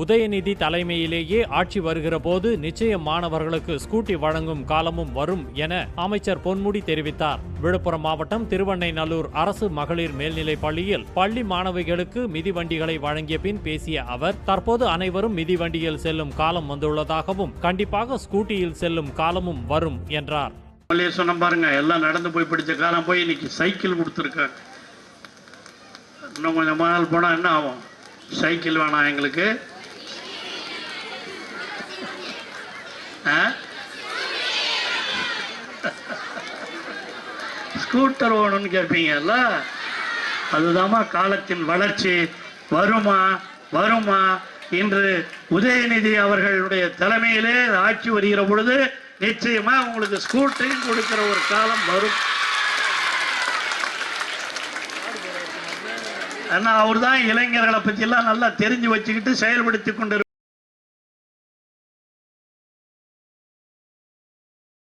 உதயநிதி தலைமையிலேயே ஆட்சி வருகிற போது நிச்சயம் மாணவர்களுக்கு ஸ்கூட்டி வழங்கும் காலமும் வரும் என அமைச்சர் பொன்முடி தெரிவித்தார். விழுப்புரம் மாவட்டம் திருவண்ணைநல்லூர் அரசு மகளிர் மேல்நிலைப் பள்ளியில் பள்ளி மாணவிகளுக்கு மிதிவண்டிகளை வழங்கிய பின் பேசிய அவர் தற்போது அனைவரும் மிதிவண்டியில் செல்லும் காலம் வந்துள்ளதாகவும் கண்டிப்பாக ஸ்கூட்டியில் செல்லும் காலமும் வரும் என்றார். முதல்லயே சொன்ன பாருங்க எல்லாம் நடந்து போய் பிடிச்ச காலம் போய் இன்னைக்கு சைக்கிள் கொடுத்துருக்காங்க. இன்னும் கொஞ்சம் நாள் போனால் என்ன ஆகும்? சைக்கிள் வேணாம் எங்களுக்கு. ஸ்கூட்டர் வேணும்னு கேட்பீங்கல்ல அதுதாம்மா காலத்தின் வளர்ச்சி. வருமா? வருமா? இன்று உதயநிதி அவர்களுடைய தலைமையிலே ஆட்சி வருகிற பொழுது நிச்சயமா உங்களுக்கு ஸ்கூட்டரையும் கொடுக்கிற ஒரு காலம் வரும். ஆனால் அவர் தான் இளைஞர்களை பற்றிலாம் நல்லா தெரிஞ்சு வச்சுக்கிட்டு செயல்படுத்தி கொண்டு